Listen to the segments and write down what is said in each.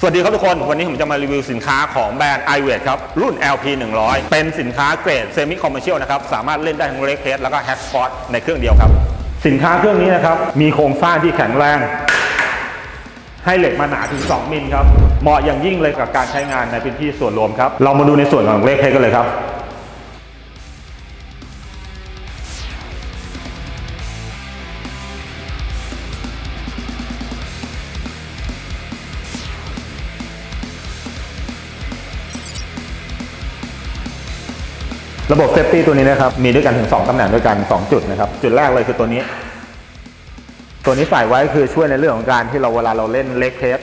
สวัสดีครับทุกคน วันนี้ผมจะมารีวิวสินค้าของแบรนด์ iwest ครับ รุ่น LP 100 เป็นสินค้าเกรดเซมิคอมเมอร์เชียลนะครับ สามารถเล่นได้ทั้งเล็กเ s แล้วก็แฮกสปอตในเครื่องเดียวครับ สินค้าเครื่องนี้นะครับ มีโครงสร้างที่แข็งแรง ให้เหล็กมาหนาถึง 2 มิลครับ เหมาะอย่างยิ่งเลยกับการใช้งานในพื้นที่ส่วนรวมครับ เรามาดูในส่วนของเล็กเ s กันเลยครับ ระบบเซฟตี้ตัวนี้นะครับ มีด้วยกันถึง 2ตำแหน่งด้วยกัน 2 จุดนะครับ จุดแรกเลยคือตัวนี้ ตัวนี้ใส่ไว้คือช่วยในเรื่องของการที่เราเวลาเราเล่นเล็กเทส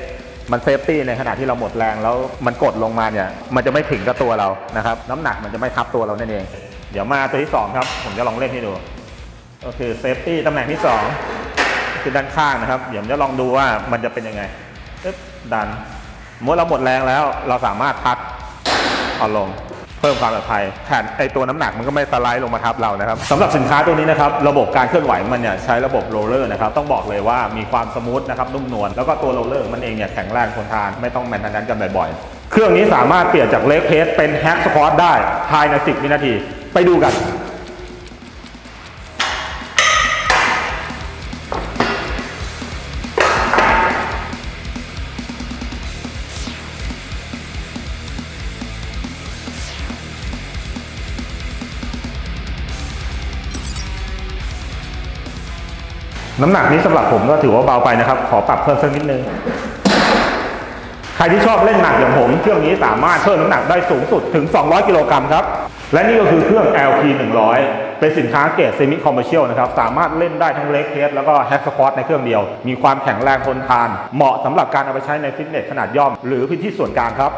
มันเซฟตี้ในขณะที่เราหมดแรงแล้วมันกดลงมาเนี่ย มันจะไม่ถึงกับตัวเรานะครับ น้ำหนักมันจะไม่ทับตัวเรานั่นเอง เดี๋ยวมาตัวที่ 2 ครับ ผมจะลองเล่นให้ดู ก็คือเซฟตี้ตำแหน่งที่ 2 คือด้านข้างนะครับ เดี๋ยวผมจะลองดูว่ามันจะเป็นยังไงปึ๊บดันเมื่อเราหมดแรงแล้ว เราสามารถพักเอาลง พิ่มความปลอดภัยแทนไอตัวน้ำหนักมันก็ไม่สไลด์ลงมาทับเรานะครับสำหรับสินค้าตัวนี้นะครับระบบการเคลื่อนไหวมันเนี่ยใช้ระบบโรลเลอร์นะครับต้องบอกเลยว่ามีความสมูทนะครับนุ่มนวลแล้วก็ตัวโรลเลอร์มันเองเนี่ยแข็งแรงทนทานไม่ต้องแมนทันนั้นกันบ่อยๆเครื่องนี้สามารถเปลี่ยนจากเล็กเพสเป็นแฮกสควอตได้ภายใน 10 วินาที ไปดูกัน น้ำหนักนี้สำหรับผมก็ถือว่าเบาไปนะครับ ขอปรับเพิ่มสักนิดนึง ใครที่ชอบเล่นหนักอย่างผมเครื่องนี้สามารถเพิ่มน้ำหนักได้สูงสุดถึง 200 กิโลกรัมครับ และนี่ก็คือเครื่อง LP 100 เป็นสินค้าเกรดเซมิคอมเมอร์เชียลนะครับ สามารถเล่นได้ทั้งเล็กเทสแล้วก็แฮกสควอตในเครื่องเดียว มีความแข็งแรงทนทาน เหมาะสำหรับการเอาไปใช้ในฟิตเนสขนาดย่อม หรือพื้นที่ส่วนกลางครับ